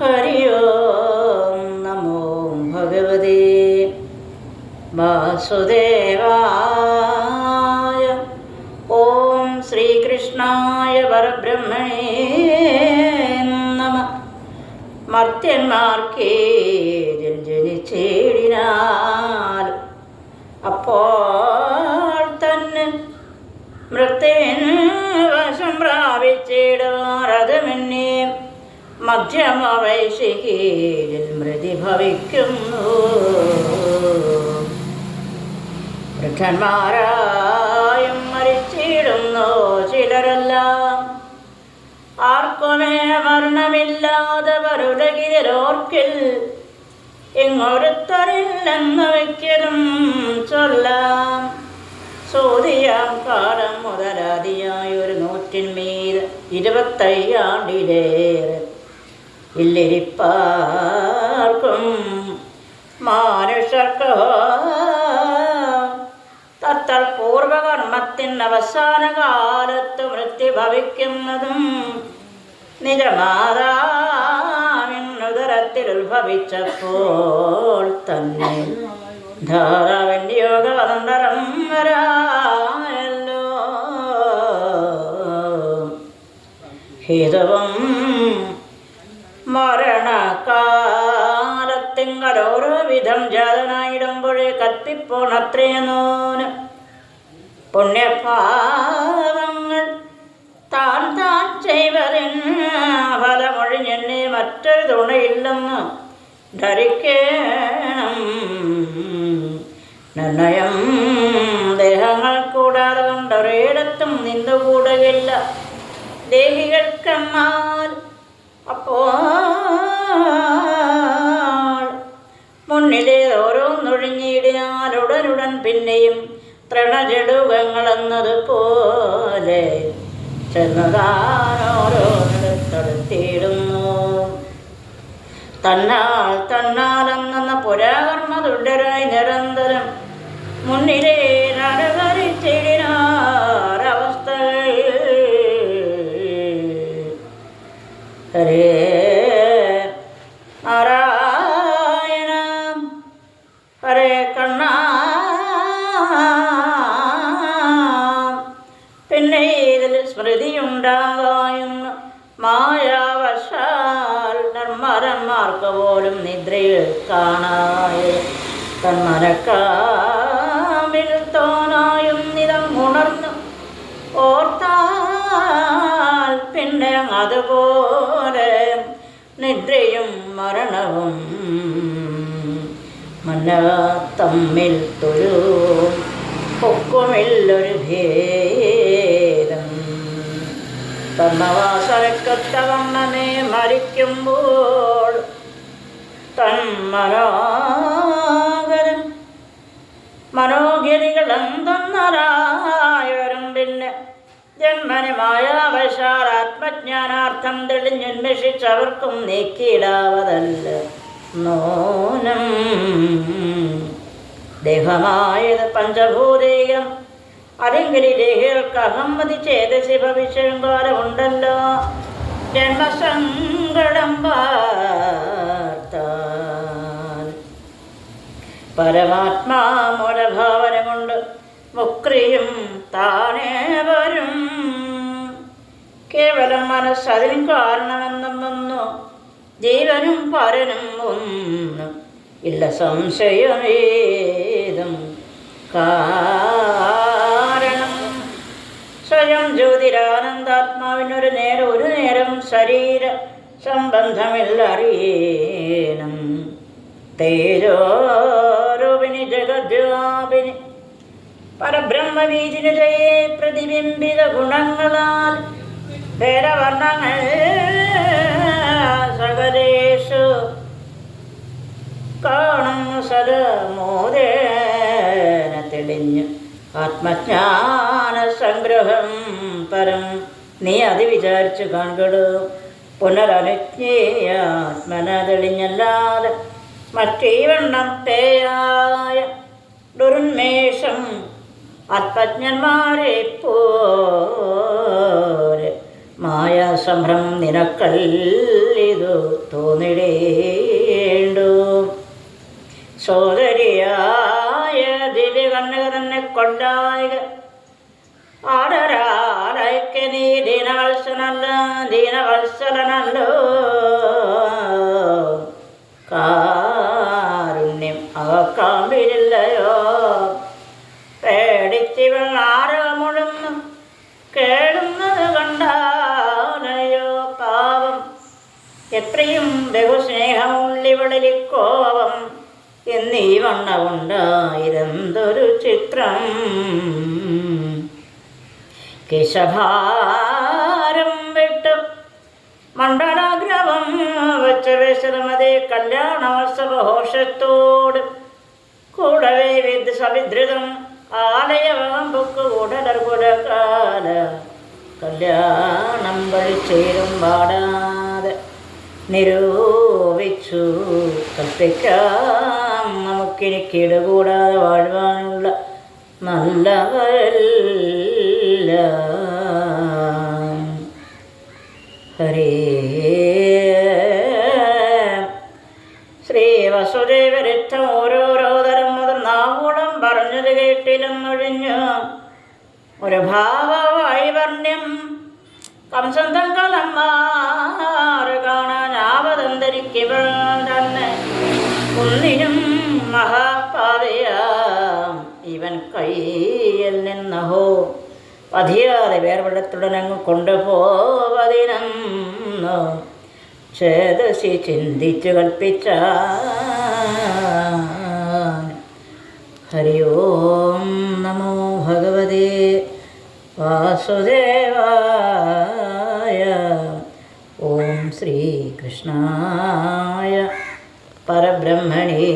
ഹരി ഓം നമോ ഭഗവതേ വാസുദേവായ ഓം ശ്രീകൃഷ്ണായ പരബ്രഹ്മണേ നമ മർത്യന്മാർക്കേ ജനിച്ചേടിനാൽ അപ്പോൾ തന്നെ മൃത്യുവിൻ വശം പ്രാപിച്ചിടാറതുമെന്നെ മധ്യമ വൈശികയിൽ മൃതി ഭവിക്കുന്നു. വൃദ്ധന്മാരായും മരിച്ചിടുന്നു ചിലരെല്ലാം. ആർക്കുമേ മരണമില്ലാതെ വരുലകിലോർക്കിൽ ഇങ്ങൊരുത്തരില്ലെന്ന് വയ്ക്കലും ചൊല്ലാം. സോതിയാം കാലം മുതലാദിയായൊരു നൂറ്റിന്മേൽ ഇരുപത്തയ്യാണ്ടിലേറെ ഇല്ലിരിപ്പാർക്കും മാനുഷർക്കോ. തത്തൽ പൂർവകർമ്മത്തിന്റെ അവസാന കാലത്ത് മൃത്യു ഭവിക്കുന്നതും നിജമാതാവിനുദരത്തിൽ ഉത്ഭവിച്ചപ്പോൾ തന്നെ. ധാരാവിന്റെ യോഗവന്തരം വരാമല്ലോ ഹിതവും മരണകാലത്തിങ്കൽ ഓരോ വിധം ജാതനായിടുമ്പോഴേ കത്തിപ്പോണത്രേനോന് പുണ്യപാവങ്ങൾ താൻ താൻ ചെയ്വതിന് ഫലമൊഴിഞ്ഞെന്നെ മറ്റൊരു തുണയില്ലെന്ന് ധരിക്കണം. നിർണയം ദേഹങ്ങൾ കൂടാതെ കൊണ്ടൊരിടത്തും നിന്നുകൂടുകയില്ല. ദേഹികൾക്കെന്നാൽ ചെന്നതാനോരോന്നിടത്തടുത്തിടുന്നു തന്നാൽ തന്നാലെന്ന പുരാകർമ്മ തുടരായി നിരന്തരം മുന്നിലെ നടകരിച്ചിടിനാരവസ്ഥ ഹരേ സ്മൃതിയുണ്ടാകായെന്ന് മായാവശാൽ നിർമ്മരന്മാർക്ക് പോലും നിദ്രയിൽ കാണായ തന്മരക്കാമിൽ തോന്നായും നിതം ഉണർന്നു ഓർത്താൽ പിന്നെ അതുപോലെ നിദ്രയും മരണവും മന്ന തമ്മിൽ തൊരു പൊക്കുമില്ലൊരു ഭേദം തന്നവാസരക്കൊത്തവണ്ണനെ മരിക്കുമ്പോൾ തന്മനോകരൻ മനോഗിരികൾ എന്തൊന്നരായവരും പിന്നെ ജന്മനുമായ വശാർ ആത്മജ്ഞാനാർത്ഥം തെളിഞ്ഞന്വേഷിച്ചവർക്കും നീക്കിയിടാവതല്ല നോനം ദേഹമായത് പഞ്ചഭൂതേയം അല്ലെങ്കിൽ ദേഹികൾക്ക് അഹമ്മതി ചേതസി ഭവിഷ്യം കാലമുണ്ടല്ലോ ജന്മസങ്കടം വാർത്താൽ പരമാത്മാ കൊണ്ട് മുക്രിയും താനേ വരും. കേവലം മനസ്സതിന് കാരണമെന്നും വന്നു. ജീവനും പരനും ഒന്നും ഇല്ല സംശയമേതും കാരണം സ്വയം ജ്യോതിരാനന്ദാത്മാവിനൊരു നേരം ഒരു നേരം ശരീര സംബന്ധമില്ലറിയേനും. തേജോരൂപിണി ജഗദ്വാപിനി പരബ്രഹ്മബീജിന് ജയേ പ്രതിബിംബിത ഗുണങ്ങളാൽ പേരവർണങ്ങൾ സകലേഷു കാണുന്നു സദമോദേന തെളിഞ്ഞു ആത്മജ്ഞാന സംഗ്രഹം പരം. നീ അത് വിചാരിച്ചു കാണുകടു. പുനരനുജ്ഞേയാത്മനതെളിഞ്ഞല്ലാതെ ആത്മന തെളിഞ്ഞല്ലാതെ മറ്റേ വണ്ണത്തെയായ ദുർന്മേഷം ആത്മജ്ഞന്മാരെ പോലെ മായാസംഭ്രം നിനക്കല്ലിതു തോന്നിടേണ്ടു. സോദരിയായ ദിവ്യ കണ്ണുക തന്നെ കൊണ്ടായക ആടരാലയ്ക്ക് നീ ദീനവത്സനല്ല ദീനവത്സലനല്ലോ കാരുണ്യം അവക്കാമ്പിലില്ലയോ പേടിച്ചിവൾ ആരവമുഴുന്നു കേടുന്നത് കണ്ടാനയോ പാവം എത്രയും ബഹുസ്നേഹമുള്ളിവളിൽ കോപം എന്നീ വണ്ണമുണ്ടായിരുന്നൊരു ചിത്രം. കേശഭാരം വിട്ടു. മണ്ഡലാഗ്രഹം വെച്ച കല്യാണോത്സവ കല്യാണോത്സവഘോഷത്തോട് കൂടവേ വിദ് സവിധൃതം ആലയവാമ്പുക്ക് ഉടലർകുലകാല കല്യാണം വഴി ചേരും പാടാതെ നിരൂപിച്ചു. കൽപ്പിക്കാം നമുക്കിനി കിടുകൂടാതെ വാഴുവാനുള്ള നല്ലവരല്ല. ഹരേ ശ്രീ വസുദേവരിഷ്ടം ഓരോരോ തരം മുതൽ നാവോളം പറഞ്ഞത് കേട്ടില്ലെന്നൊഴിഞ്ഞു ഒരു ഭാവവൈവർണ്യം കംസൻ തങ്ങളമ്മാറ് കാണാൻ ആവതന്തരിക്കവൾ തന്നെ. ഒന്നിനും മഹാപാതയാം. ഇവൻ കയ്യിൽ നിന്നഹോ പതിയാതെ വേർവിടത്തുടനങ്ങ് കൊണ്ടുപോവതിനന്നു ചേതസി ചിന്തിച്ചു കൽപ്പിച്ച ഹരി ഓം നമോ ഭഗവതേ വാസുദേവായ ഓം ശ്രീകൃഷ്ണായ പരബ്രഹ്മണേ